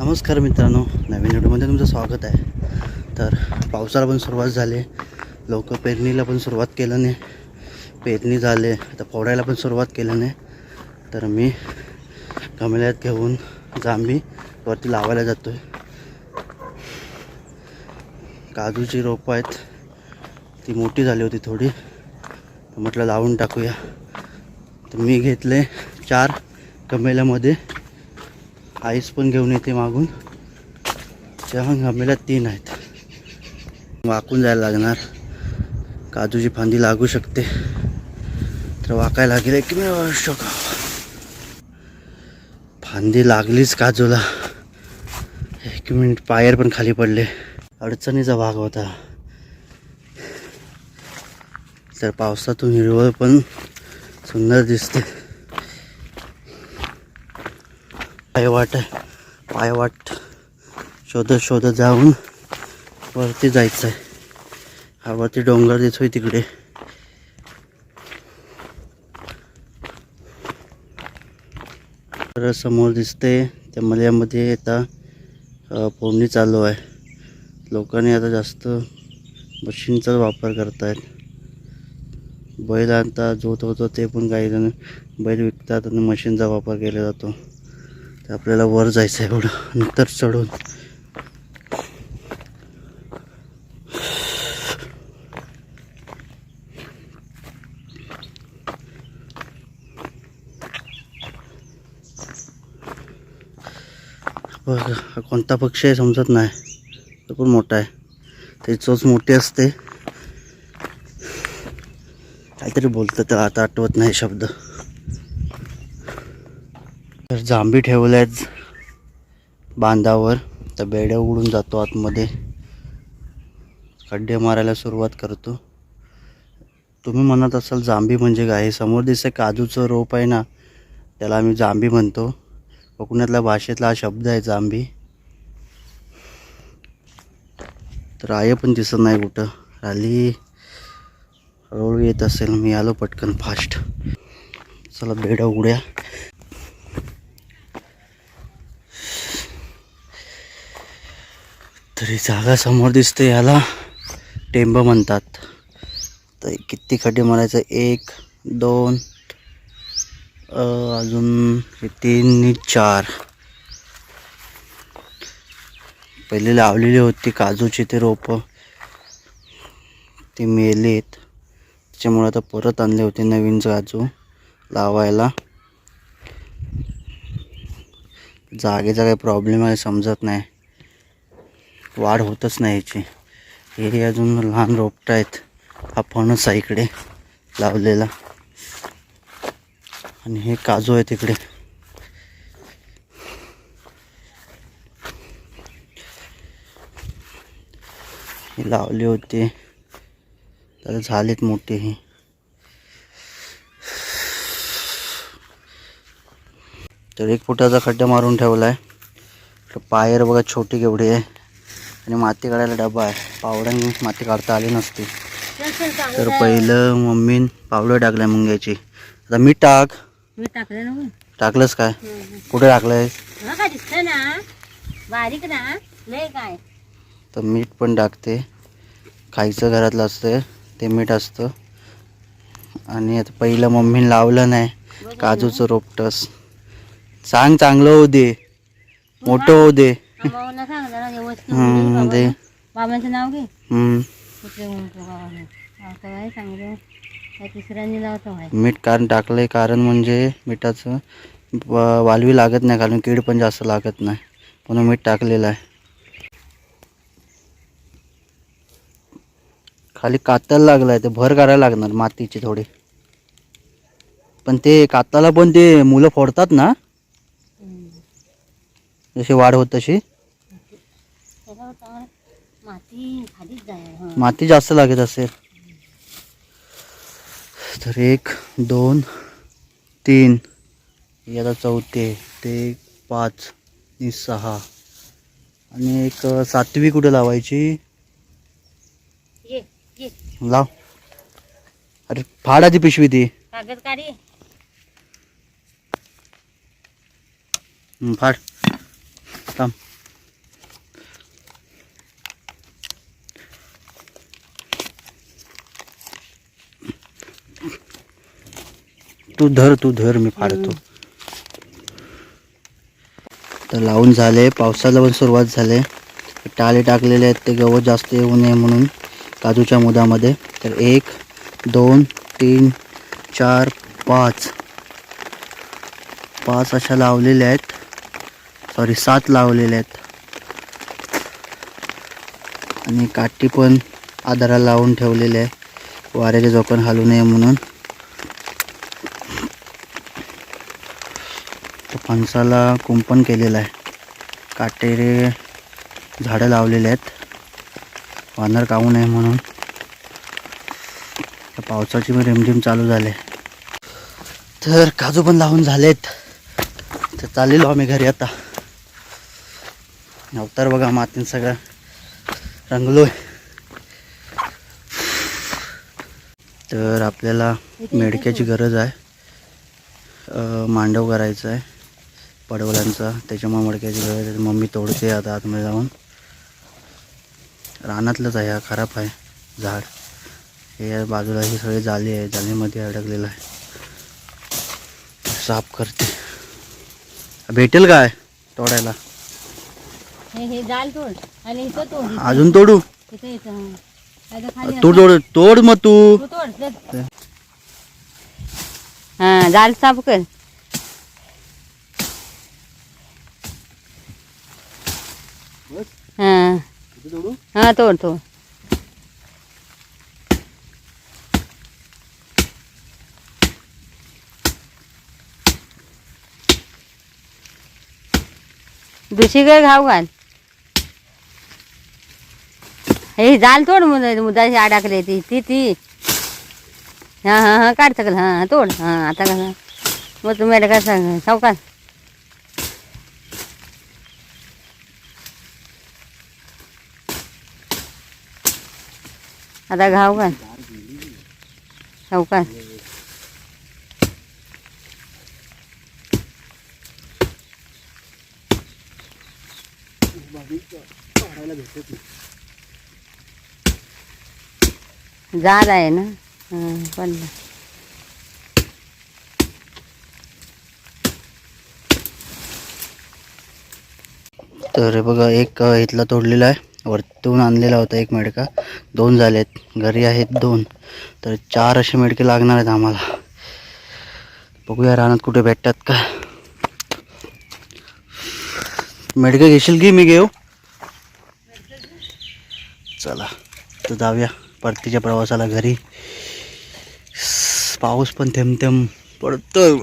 नमस्कार मित्रांनो नवीन व्हिडिओमध्ये तुमचं स्वागत आहे. तर पावसाला पण सुरुवात झाली लोक पेरणीला पण सुरुवात केलं नाही. पेरणी झाले आता फोडायला पण सुरुवात केलं नाही. तर मी गमल्यात घेऊन जांभी वरती लावायला जातो आहे काजूची रोपं आहेत. ती मोठी झाली होती थोडी. म्हटलं लावून टाकूया. तर मी घेतले चार गमेल्यामध्ये आईस पण घेऊन येते मागून. त्या गमेल्या तीन आहेत. वाकून जायला लागणार. काजूची फांदी लागू शकते. तर वाकायला लागेल एक मी वर्ष फांदी लागलीच काजूला. एक मिनिट पायर पण खाली पडले. अडचणीचा भाग होता. तर पावसातून हिरवळ पण सुंदर दिसते. पायवाट आहे. पायवाट शोधत शोधत जाऊन वरती जायचं आहे. हा वरती डोंगर दिसतोय तिकडे. तर समोर दिसते त्या मल्यामध्ये आता पोरणी चालू आहे. लोकांनी आता जास्त मशीनचाच वापर करतायत. बैल आता जोत होतो ते पण काही जण बैल विकतात आणि मशीनचा वापर केला जातो. तर आपल्याला वर जायचं आहे एवढं नंतर चढून. बघा कोणता पक्षी आहे समजत नाही. तो पण मोठा आहे. त्याची चोच मोठी असते. काहीतरी बोलतं तर आता आठवत नाही शब्द. तर जांभी ठेवल्या आहेत बांधावर. तर बेड्या उघडून जातो आतमध्ये. खड्डे मारायला सुरुवात करतो. तुम्ही म्हणत असाल जांभी म्हणजे काय? समोर दिसतं काजूचं रोप आहे ना? त्याला आम्ही जांभी म्हणतो. कोकणातल्या भाषेतला हा शब्द आहे जांभी. तर आहे पण दिसत नाही कुठं. आली हळूहळू येत असेल. मी आलो पटकन फास्ट चला बेड्या उघड्या. तरी जागा समोर दिसते याला. टेंब म्हणतात. तर किती खड्डे मारायचं एक दोन अजून तीन चार. पहिले लावलेली होती काजूची ते रोपं. ती मेलीत. त्याच्यामुळे आता परत आणले होते नवीन काजू लावायला. जागेचा काही प्रॉब्लेम आहे समजत नाही. वाढ होतच नाही याची. हे अजून लहान रोपटं आहेत. हा फणस आहे इकडे लावलेला. आणि हे काजू आहे तिकडे हे लावले होते. तर झालेत मोठे हे. तर एक फुटाचा खड्डा मारून ठेवला आहे पायर बघा छोटी केवढी आहे. आणि माती काढायला डबा आहे. पावड्याने माती काढता आली नसती. तर पहिलं मम्मीन पावलं टाकलं मुंग्याची. आता मीठ टाक. मी टाकलं ना टाकलंस काय? कुठे टाकलंयस हा दिसतं ना. बारीक ना. लय काय? तर मीठ पण टाकते. खायचं घरातलं असतं ते मीठ असतं. आणि आता पहिलं मम्मीने लावलं नाही. काजूचं रोपटस. सांग चांगलं होऊ दे. मोठं होऊ दे. बाबांना सांग जरा व्यवस्थित हम्म, बोल दे बाबा. बाबांचं नाव घे हम्म, कुठले म्हणतो बाबाने आता काय सांगितलं त्या तिसऱ्यांनी लावतो आहे मीठ कारण टाकलंय कारण म्हणजे मिठाचं व- वालवी लागत नाही कारण कीड पण जास्त लागत नाही. म्हणून मीठ टाकलेलं आहे. खाली काताला लागलाय ते भर करायला लागणार मातीची थोडी. पण ते काताला पण ते मुलं फोडतात ना? जशी वाढ होत तशी. माती खालीच जाय. माती जास्त लागत असेल. तर एक दोन तीन आता चौथे ते पाच आणि सहा. आणि एक सातवी कुठे लावायची? ये ये. लाव. अरे फाडाची पिशवी ती. फाड. थांब. तू धर तू धर मी फाडतो. तर लावून झाले पावसाला पण सुरुवात झाले. टाळे टाकलेले आहेत ते गवत जास्त येऊ नये म्हणून काजूच्या मुदामध्ये. तर एक दोन तीन चार पाच. पाच अशा लावलेल्या आहेत. सॉरी सात लावलेल्या आहेत. आणि काठी पण आधाराला लावून ठेवलेले आहे. वाऱ्याचे जोखण हलू नये म्हणून. फणसाला कुंपण केलेलं आहे. काटेरे झाडं लावलेले आहेत. वानर कावू नये म्हणून. पावसाची पण रिमझिम चालू झाले. तर काजू पण लावून झालेत. तर चाललेलो आम्ही घरी आता. अवतार बघा मातीन सगळं. रंगलोय. तर आपल्याला मेडक्याची गरज आहे. मांडव करायचा आहे पडवलांचा. त्याच्यामुळे मडक्याची आहे मम्मी तोडते आता आतमध्ये जाऊन. रानातलंच आहे हा खराब आहे झाड. हे बाजूला ही सगळी जाली आहे. जालीमध्ये अडकलेलं आहे. साफ करते. भेटेल काय तोडायला? अजून तोडू? तू तोड तोड मग तू. हा जाल साफ कर. हा. हा तोड तोड. दुसरीकडे घाव घाल. हे जाल तोड मुदा मुदाची अडकले ती ती ती. हां हां हां काढ सगळं. हां तोड. हां आता कसं मग तुम्ही काय सांग सावकाश आता घाव खाऊ काय? जाड आहे ना? पण तर बघा एक इथला तोडलेला आहे. वरतून आणलेला होता एक मेडका. दोन झालेत. घरी आहेत दोन. तर चार असे मेडके लागणार आहेत आम्हाला. बघूया रानात कुठे भेटतात का. मेडके घेशील की मी घेऊ? चला तर जाऊया परतीच्या प्रवासाला घरी. पाऊस पण थेंब थेंब पडतो